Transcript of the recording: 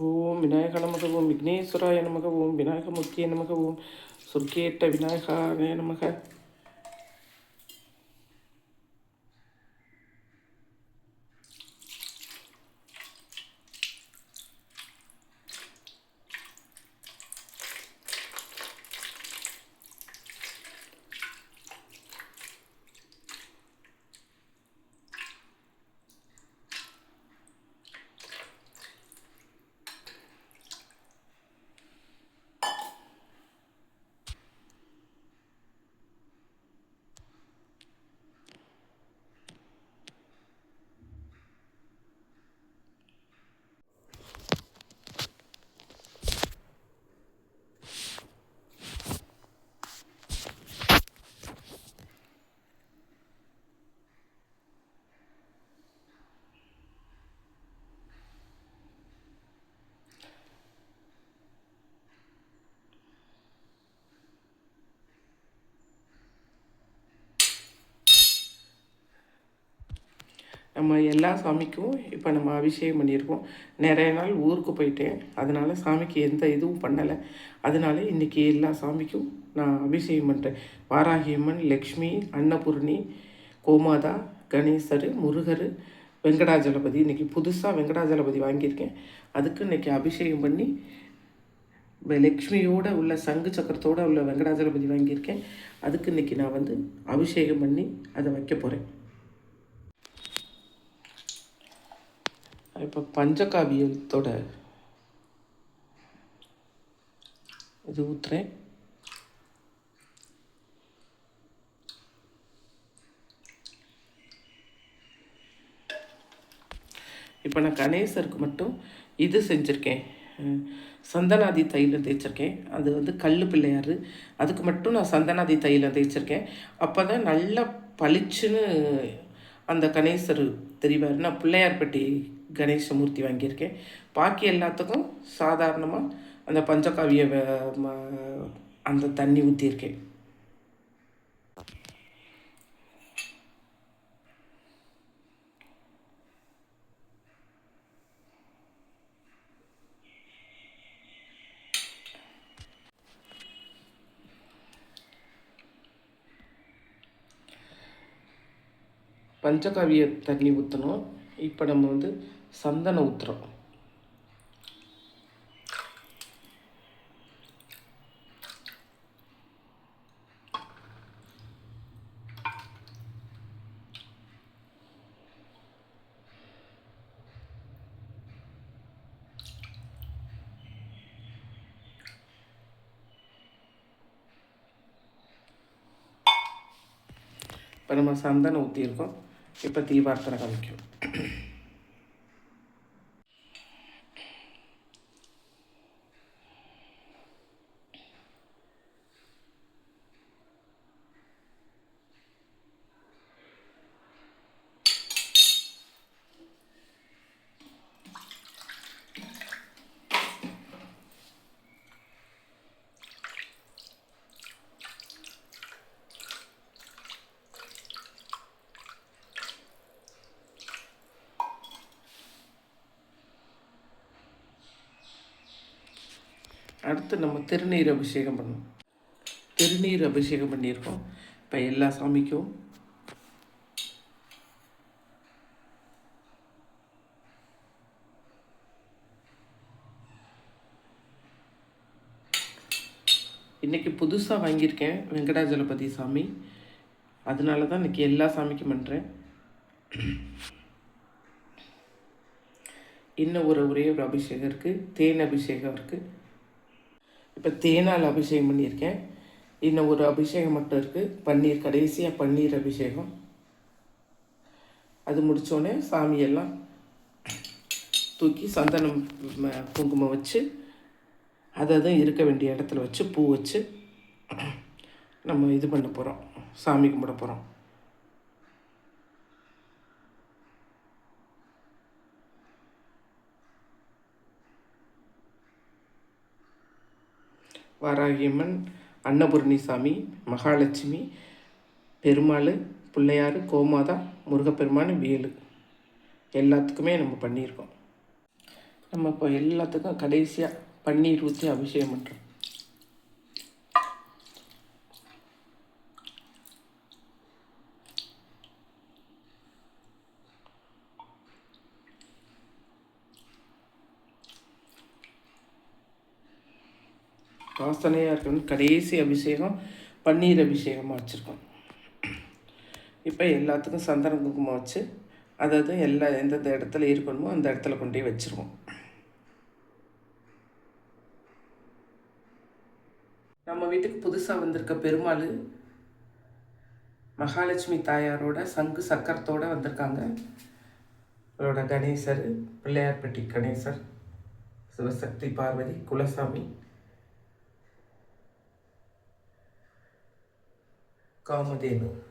ஓம் விநாயக நமக ஓம் விக்னேஸ்வராய நமக ஓம் விநாயகமூர்த்திய நமக ஓம் சொர்க்கேட்ட விநாயகாய நமக நம்ம எல்லா சாமிக்கும் இப்போ நம்ம அபிஷேகம் பண்ணியிருக்கோம். நிறைய நாள் ஊருக்கு போயிட்டேன். அதனால் சாமிக்கு எந்த இதுவும் பண்ணலை. அதனால இன்றைக்கி எல்லா சாமிக்கும் நான் அபிஷேகம் பண்ணுறேன் வாராகியம்மன் லக்ஷ்மி அன்னபூர்ணி கோமாதா கணேசர் முருகர் வெங்கடாஜலபதி. இன்றைக்கி புதுசாக வெங்கடாஜலபதி வாங்கியிருக்கேன். அதுக்கு இன்றைக்கி அபிஷேகம் பண்ணி லக்ஷ்மியோட உள்ள சங்கு சக்கரத்தோட உள்ள வெங்கடாஜலபதி வாங்கியிருக்கேன். அதுக்கு இன்றைக்கி நான் வந்து அபிஷேகம் பண்ணி அதை வைக்க போகிறேன் இப்போ பஞ்சகாவியத்தோட இது ஊற்றுறேன் இப்போ நான் கணேசருக்கு மட்டும் இது செஞ்சுருக்கேன். சந்தனாதி தைலம் தேய்ச்சிருக்கேன். அது வந்து கல் பிள்ளையார். அதுக்கு மட்டும் நான் சந்தனாதி தைலம் தேய்ச்சிருக்கேன். அப்போ தான் நல்லா பளிச்சுன்னு அந்த கணேசர் தெரிவார். நான் பிள்ளையார்பட்டி கணேசமூர்த்தி வாங்கியிருக்கேன். பாக்கி எல்லாத்துக்கும் சாதாரணமாக அந்த பஞ்சகாவிய ம- அந்த தண்ணி ஊற்றியிருக்கேன் பஞ்சகாவிய தண்ணி ஊற்றணும் இப்போ நம்ம வந்து சந்தன உத்திரம் இப்போ நம்ம சந்தனம் ஊற்றியிருக்கோம் இப்போ தீபார்த்தனை காமிக்கும் அடுத்து நம்ம திருநீர் அபிஷேகம் பண்ணணும். திருநீர் அபிஷேகம் பண்ணியிருக்கோம். இப்போ எல்லா சாமிக்கும். இன்னைக்கு புதுசாக வாங்கியிருக்கேன் வெங்கடாஜலபதி சாமி. அதனால தான் இன்னைக்கு எல்லா சாமிக்கும் பண்ணுறேன் இன்னும் ஒரு ஒரே ஒரு அபிஷேகம் இருக்குது தேன் அபிஷேகம் இருக்குது இப்போ தேனால் அபிஷேகம் பண்ணியிருக்கேன். இன்னும் ஒரு அபிஷேகம் மட்டும் இருக்குது பன்னீர் கடைசியாக பன்னீர் அபிஷேகம். அது முடித்தோடனே சாமியெல்லாம் தூக்கி சந்தனம் குங்குமம் வச்சு அதை தான் இருக்க வேண்டிய இடத்துல வச்சு பூ வச்சு நம்ம இது பண்ண போகிறோம் சாமி கும்பிட போகிறோம் வாராகியம்மன் அன்னபூர்ணி சாமி மகாலட்சுமி பெருமாள் பிள்ளையார் கோமாதா முருகப்பெருமான் வேலு. எல்லாத்துக்குமே நம்ம பண்ணியிருக்கோம். நம்ம இப்போ எல்லாத்துக்கும் கடைசியாக பன்னீர் ஊற்றி அபிஷேகம் பண்ணுறோம் வாசனையாக இருக்கணும் கடைசி அபிஷேகம் பன்னீர் அபிஷேகமாக வச்சுருக்கோம். இப்போ எல்லாத்துக்கும் சந்தன குங்குமம் வச்சு அதாவது எல்லா எந்தெந்த இடத்துல இருக்கணுமோ அந்த இடத்துல கொண்டு போய் வச்சுருவோம். நம்ம வீட்டுக்கு புதுசாக வந்திருக்க பெருமாள் மகாலட்சுமி தாயாரோட சங்கு சக்கரத்தோடு வந்திருக்காங்க. அவரோட கணேசர் பிள்ளையார்பட்டி கணேசர் சிவசக்தி பார்வதி குலசாமி calma de.